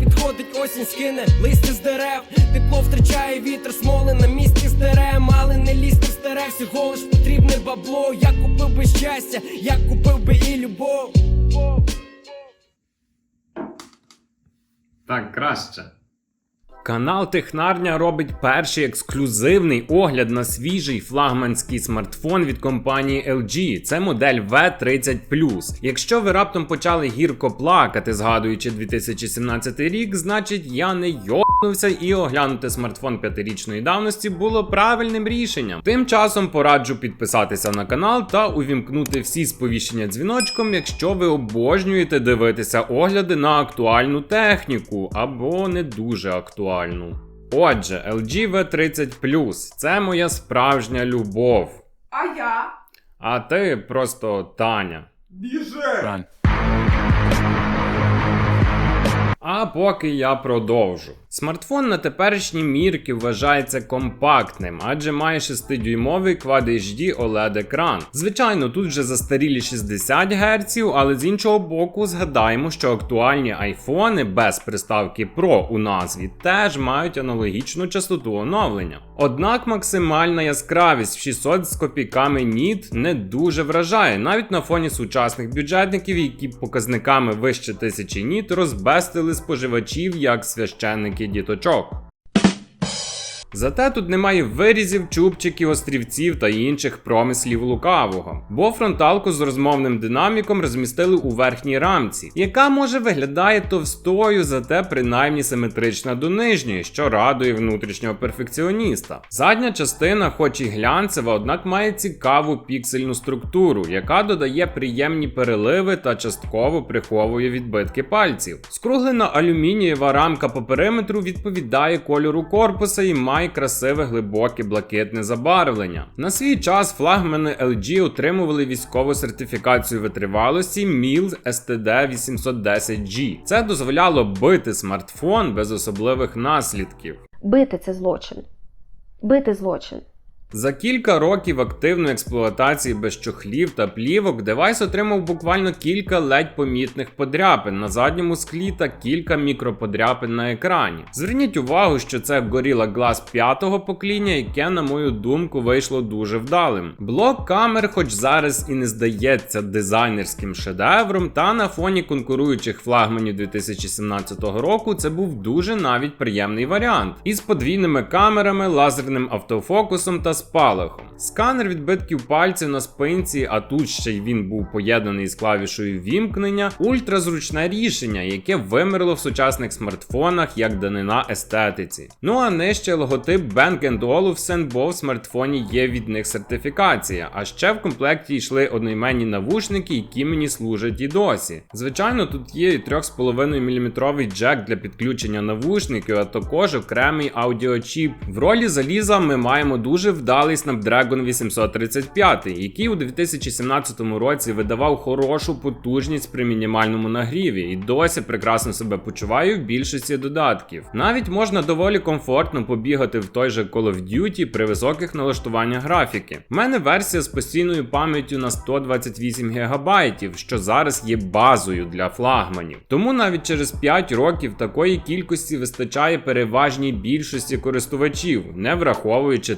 підходить осінь, скине листя з дерев. Тепло втрачає вітер, смоли на місці стерем, але не лізти в старе, всього лиш потрібне бабло. Я купив би щастя, я купив би і любов. Так краще. Канал Технарня робить перший ексклюзивний огляд на свіжий флагманський смартфон від компанії LG. Це модель V30 Якщо ви раптом почали гірко плакати, згадуючи 2017 рік, значить я не йобнувся і оглянути смартфон п'ятирічної давності було правильним рішенням. Тим часом пораджу підписатися на канал та увімкнути всі сповіщення дзвіночком, якщо ви обожнюєте дивитися огляди на актуальну техніку або не дуже актуальну. Отже, LG V30 це моя справжня любов. А я? А ти просто Таня. Біже! А поки я продовжу. Смартфон на теперішні мірки вважається компактним, адже має 6-дюймовий Quad HD OLED екран. Звичайно, тут вже застарілі 60 Гц, але з іншого боку, згадаємо, що актуальні айфони без приставки Pro у назві теж мають аналогічну частоту оновлення. Однак максимальна яскравість в 600 з копійками ніт не дуже вражає, навіть на фоні сучасних бюджетників, які показниками вище тисячі ніт розбестили споживачів як священники діточок. Зате тут немає вирізів, чубчиків, острівців та інших промислів лукавого, бо фронталку з розмовним динаміком розмістили у верхній рамці, яка може виглядає товстою, зате принаймні симетрична до нижньої, що радує внутрішнього перфекціоніста. Задня частина, хоч і глянцева, однак має цікаву піксельну структуру, яка додає приємні переливи та частково приховує відбитки пальців. Скруглена алюмінієва рамка по периметру відповідає кольору корпуса і має красиве глибоке блакитне забарвлення. На свій час флагмани LG отримували військову сертифікацію витривалості MIL STD 810G. Це дозволяло бити смартфон без особливих наслідків. Бити це злочин. Бити злочин. За кілька років активної експлуатації без чохлів та плівок девайс отримав буквально кілька ледь помітних подряпин на задньому склі та кілька мікроподряпин на екрані. Зверніть увагу, що це Gorilla Glass 5 покоління, яке, на мою думку, вийшло дуже вдалим. Блок камер, хоч зараз і не здається дизайнерським шедевром, та на фоні конкуруючих флагманів 2017 року це був дуже навіть приємний варіант. Із подвійними камерами, лазерним автофокусом та спалахом. Сканер відбитків пальців на спинці, а тут ще й він був поєднаний з клавішою вімкнення, ультразручне рішення, яке вимерло в сучасних смартфонах як данина естетиці. Ну а нижче логотип Bang Olufsen, бо в смартфоні є від них сертифікація. А ще в комплекті йшли одноіменні навушники, які мені служать і досі. Звичайно, тут є і 3,5 мм джек для підключення навушників, а також окремий аудіочіп. В ролі заліза ми маємо дуже вдалий Snapdragon 835, який у 2017 році видавав хорошу потужність при мінімальному нагріві і досі прекрасно себе почуває в більшості додатків. Навіть можна доволі комфортно побігати в той же Call of Duty при високих налаштуваннях графіки. У мене версія з постійною пам'яттю на 128 ГБ, що зараз є базою для флагманів. Тому навіть через 5 років такої кількості вистачає переважній більшості користувачів, не враховуючи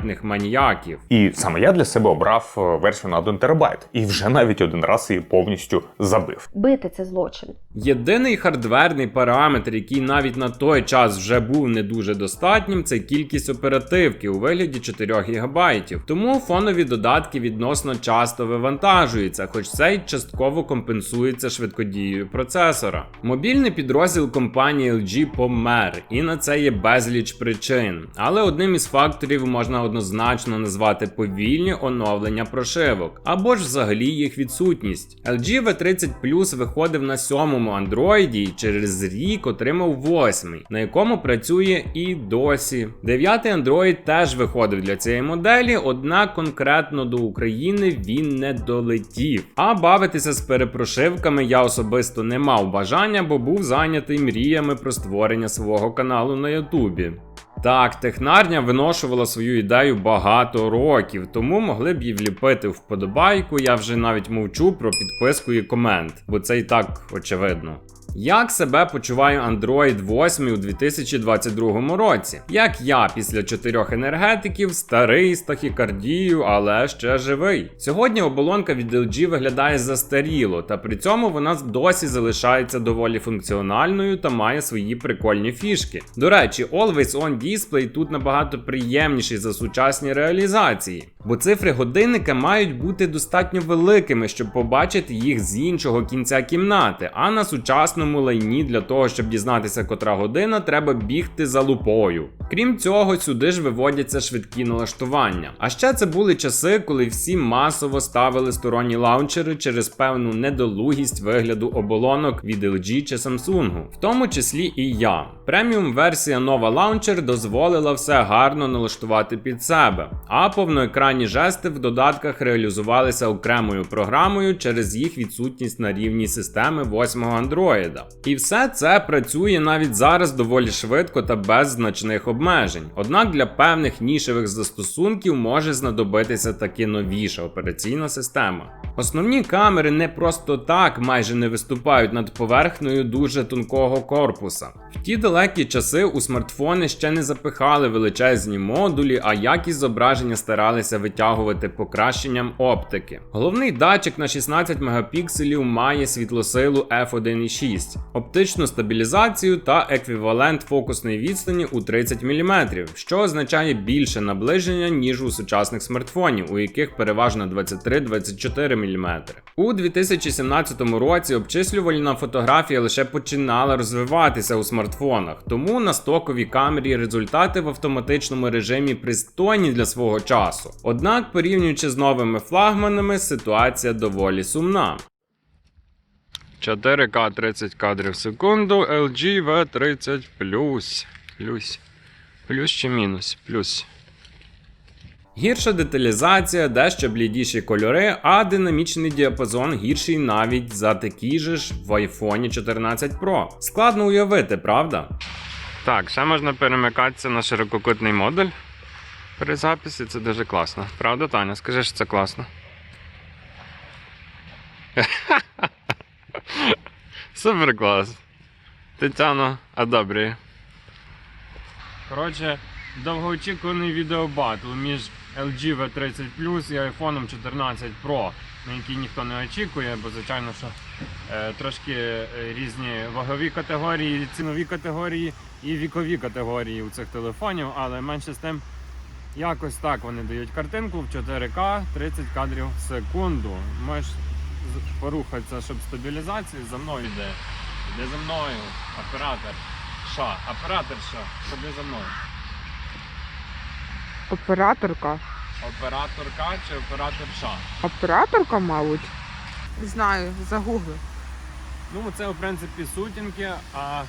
терабайтних маніяків. І саме я для себе обрав е, версію на 1 терабайт і вже навіть один раз її повністю забив. Бити це злочин. Єдиний хардверний параметр, який навіть на той час вже був не дуже достатнім, це кількість оперативки у вигляді 4 ГБ. Тому фонові додатки відносно часто вивантажуються, хоч це й частково компенсується швидкодією процесора. Мобільний підрозділ компанії LG помер, і на це є безліч причин. Але одним із факторів можна однозначно назвати повільні оновлення прошивок, або ж взагалі їх відсутність. LG V30 Plus виходив на сьомому Android і через рік отримав восьмий, на якому працює і досі. Дев'ятий Android теж виходив для цієї моделі, однак конкретно до України він не долетів. А бавитися з перепрошивками я особисто не мав бажання, бо був зайнятий мріями про створення свого каналу на Ютубі. Так, технарня виношувала свою ідею багато років, тому могли б її вліпити вподобайку. Я вже навіть мовчу про підписку і комент, бо це і так очевидно. Як себе почуває Android 8 у 2022 році? Як я після чотирьох енергетиків, старий з тахікардією, але ще живий. Сьогодні оболонка від LG виглядає застаріло, та при цьому вона досі залишається доволі функціональною та має свої прикольні фішки. До речі, Always On Display тут набагато приємніший за сучасні реалізації, бо цифри годинника мають бути достатньо великими, щоб побачити їх з іншого кінця кімнати. А на сучасному лайні для того, щоб дізнатися, котра година, треба бігти за лупою. Крім цього, сюди ж виводяться швидкі налаштування. А ще це були часи, коли всі масово ставили сторонні лаунчери через певну недолугість вигляду оболонок від LG чи Samsung, в тому числі і я. Преміум версія Nova Launcher дозволила все гарно налаштувати під себе, а повноекранні жести в додатках реалізувалися окремою програмою через їх відсутність на рівні системи 8 Android. І все це працює навіть зараз доволі швидко та без значних обмежень. Однак для певних нішевих застосунків може знадобитися таки новіша операційна система. Основні камери не просто так майже не виступають над поверхнею дуже тонкого корпуса. В ті далекі часи у смартфони ще не запихали величезні модулі, а якість зображення старалися витягувати покращенням оптики. Головний датчик на 16 мегапікселів має світлосилу f1.6, оптичну стабілізацію та еквівалент фокусної відстані у 30 мм, що означає більше наближення, ніж у сучасних смартфонів, у яких переважно 23-24 мм. У 2017 році обчислювальна фотографія лише починала розвиватися у смартфонах, тому на стоковій камері результати в автоматичному режимі пристойні для свого часу. Однак, порівнюючи з новими флагманами, ситуація доволі сумна. 4К 30 кадрів в секунду, LG V30 плюс. Плюс. Плюс чи мінус? Плюс. Гірша деталізація, дещо блідіші кольори, а динамічний діапазон гірший навіть за такий же ж в iPhone 14 Pro. Складно уявити, правда? Так, ще можна перемикатися на ширококутний модуль при записі, це дуже класно. Правда, Таня? Скажи, що це класно. Супер клас. Тетяно одобрює. Коротше, довгоочікуваний відеобатл між LG V30 Plus і iPhone 14 Pro, на який ніхто не очікує, бо звичайно, що е, трошки е, різні вагові категорії, цінові категорії і вікові категорії у цих телефонів, але менше з тим, якось так вони дають картинку в 4К 30 кадрів в секунду. Можеш порухатися, щоб стабілізацію за мною йде. Іде за мною, оператор. Що? Оператор що? Ходи за мною. Операторка. Операторка чи операторша? Операторка, мабуть. Не знаю, загугли. Ну, це в принципі сутінки, а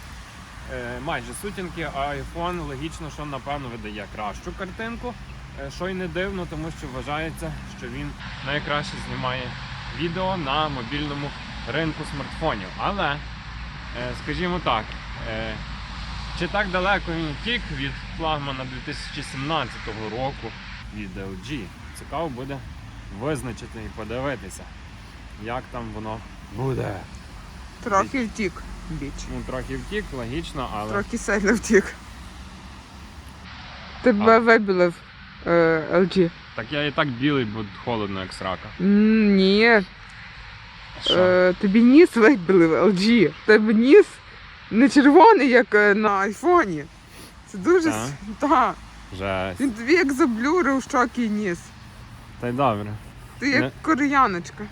е, майже сутінки, а iPhone логічно, що напевно видає кращу картинку. Е, що й не дивно, тому що вважається, що він найкраще знімає відео на мобільному ринку смартфонів. Але, е, скажімо так, е, чи так далеко він втік від флагмана 2017 року від LG? Цікаво буде визначити і подивитися, як там воно буде. Трохи втік, біч. Ну, трохи втік, логічно, але. Трохи сильно втік. Тебе вибілив е, LG. Так я і так білий, бо холодно, як срака. Ні, е, тобі ніс вибілив LG. Тебе ніс не червоний, як е, на айфоні. Це дуже. Так? с-. Жесть. Він тобі як заблюрив щоки і ніс. Та й добре. Ти як Не- кореяночка.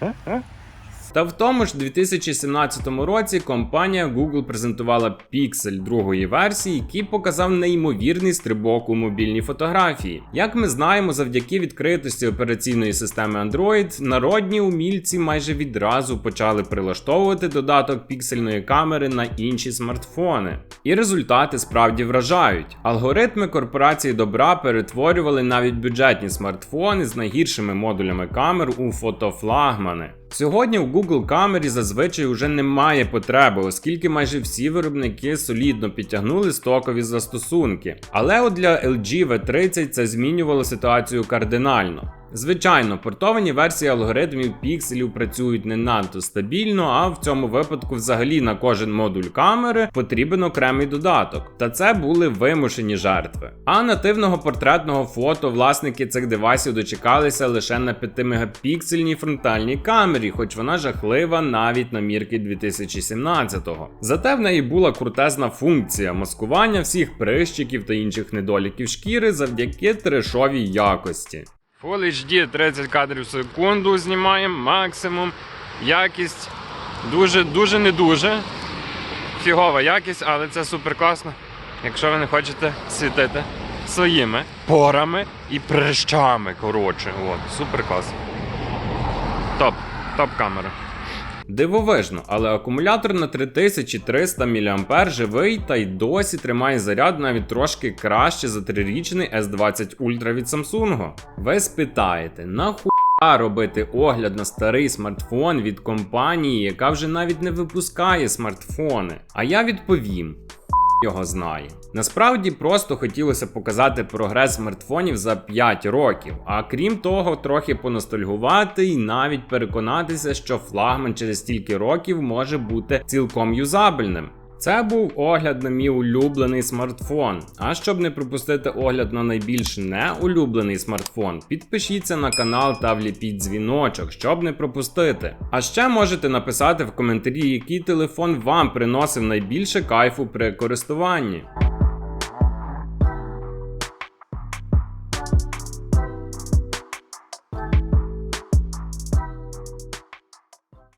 Та в тому ж 2017 році компанія Google презентувала Pixel другої версії, який показав неймовірний стрибок у мобільній фотографії. Як ми знаємо, завдяки відкритості операційної системи Android, народні умільці майже відразу почали прилаштовувати додаток піксельної камери на інші смартфони. І результати справді вражають. Алгоритми корпорації добра перетворювали навіть бюджетні смартфони з найгіршими модулями камер у фотофлагмани. Сьогодні в Google камері зазвичай уже немає потреби, оскільки майже всі виробники солідно підтягнули стокові застосунки. Але от для LG V30 це змінювало ситуацію кардинально. Звичайно, портовані версії алгоритмів пікселів працюють не надто стабільно, а в цьому випадку взагалі на кожен модуль камери потрібен окремий додаток. Та це були вимушені жертви. А нативного портретного фото власники цих девайсів дочекалися лише на 5-мегапіксельній фронтальній камері, хоч вона жахлива навіть на мірки 2017-го. Зате в неї була крутезна функція маскування всіх прищиків та інших недоліків шкіри завдяки трешовій якості. Full HD 30 кадрів в секунду знімаємо максимум. Якість дуже дуже не дуже. Фігова якість, але це супер класно. Якщо ви не хочете світити своїми порами і прищами. Коротше, от, супер класно. Топ, топ камера. Дивовижно, але акумулятор на 3300 мА живий та й досі тримає заряд навіть трошки краще за трирічний S20 Ultra від Samsung. Ви спитаєте, нахуя робити огляд на старий смартфон від компанії, яка вже навіть не випускає смартфони? А я відповім. Його знає. Насправді просто хотілося показати прогрес смартфонів за 5 років, а крім того, трохи поностальгувати і навіть переконатися, що флагман через стільки років може бути цілком юзабельним. Це був огляд на мій улюблений смартфон. А щоб не пропустити огляд на найбільш неулюблений смартфон, підпишіться на канал та вліпіть дзвіночок, щоб не пропустити. А ще можете написати в коментарі, який телефон вам приносив найбільше кайфу при користуванні.